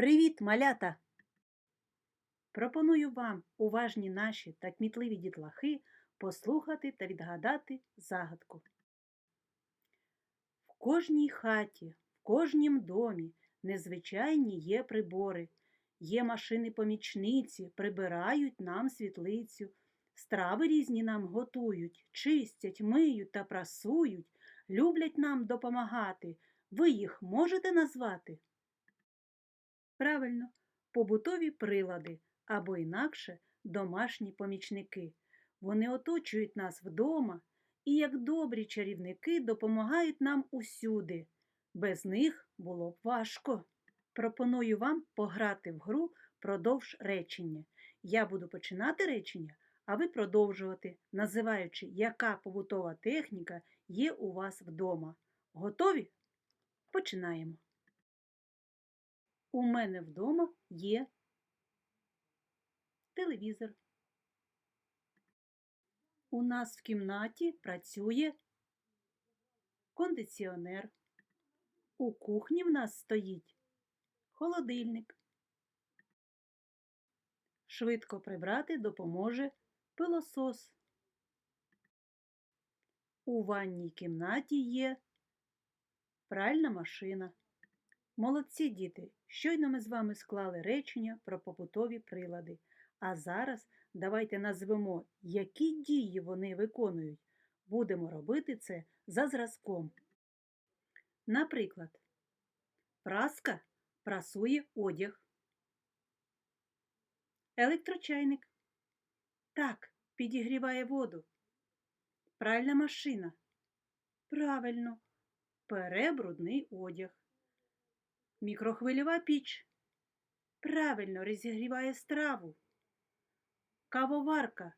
Привіт, малята! Пропоную вам, уважні наші та кмітливі дітлахи, послухати та відгадати загадку. В кожній хаті, в кожнім домі незвичайні є прибори. Є машини-помічниці, прибирають нам світлицю, страви різні нам готують, чистять, миють та прасують, люблять нам допомагати. Ви їх можете назвати? Правильно, побутові прилади або інакше домашні помічники. Вони оточують нас вдома і, як добрі чарівники, допомагають нам усюди. Без них було б важко. Пропоную вам пограти в гру продовж речення. Я буду починати речення, а ви продовжувати, називаючи, яка побутова техніка є у вас вдома. Готові? Починаємо. У мене вдома є телевізор. У нас в кімнаті працює кондиціонер. У кухні в нас стоїть холодильник. Швидко прибрати допоможе пилосос. У ванній кімнаті є пральна машина. Молодці діти! Щойно ми з вами склали речення про побутові прилади. А зараз давайте назвемо, які дії вони виконують. Будемо робити це за зразком. Наприклад, праска прасує одяг. Електрочайник. Так, підігріває воду. Пральна машина. Правильно, пере брудний одяг. Мікрохвильова піч. Правильно розігріває страву. Кавоварка.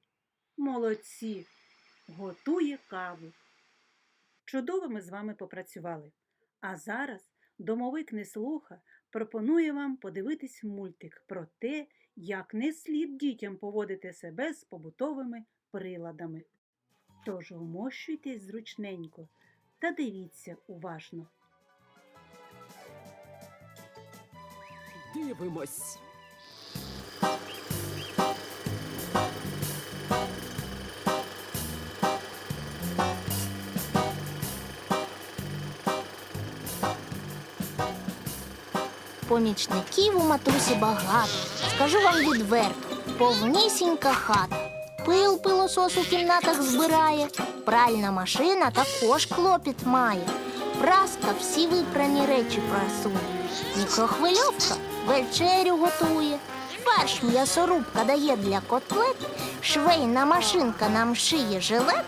Молодці. Готує каву. Чудово ми з вами попрацювали. А зараз домовик неслуха пропонує вам подивитись мультик про те, як не слід дітям поводити себе з побутовими приладами. Тож вмощуйтесь зручненько та дивіться уважно. Дивимось. Помічників у матусі багато. Скажу вам відверто, повнісінька хата. Пил пилосос у кімнатах збирає, пральна машина також клопіт має. Праска всі випрані речі прасує. Мікрохвильовка вечерю готує. Фарш м'ясорубка дає для котлет, швейна машинка нам шиє жилет,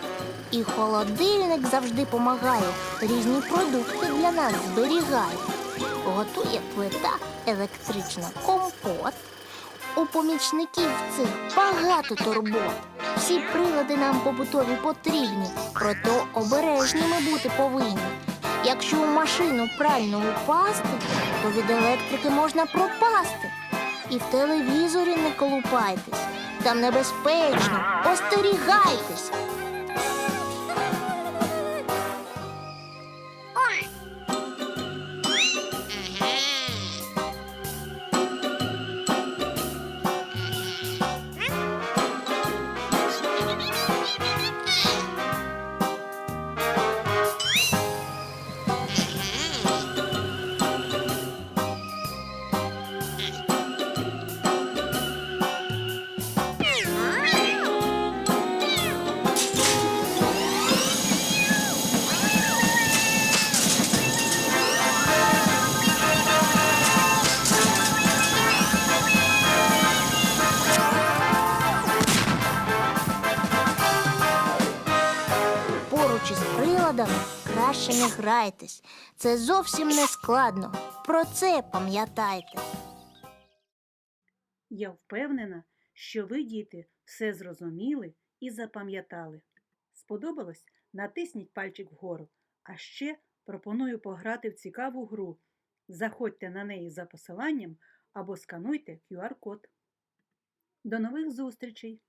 і холодильник завжди помагає, різні продукти для нас зберігає. Готує плита електрична компот. У помічників цих багато турбот. Всі прилади нам побутові потрібні, проте обережні ми бути повинні. Якщо у машину прально упасти, то від електрики можна пропасти. І в телевізорі не колупайтесь. Там небезпечно, остерігайтесь. Поруч із приладами краще не грайтесь. Це зовсім не складно. Про це пам'ятайте. Я впевнена, що ви, діти, все зрозуміли і запам'ятали. Сподобалось? Натисніть пальчик вгору. А ще пропоную пограти в цікаву гру. Заходьте на неї за посиланням або скануйте QR-код. До нових зустрічей!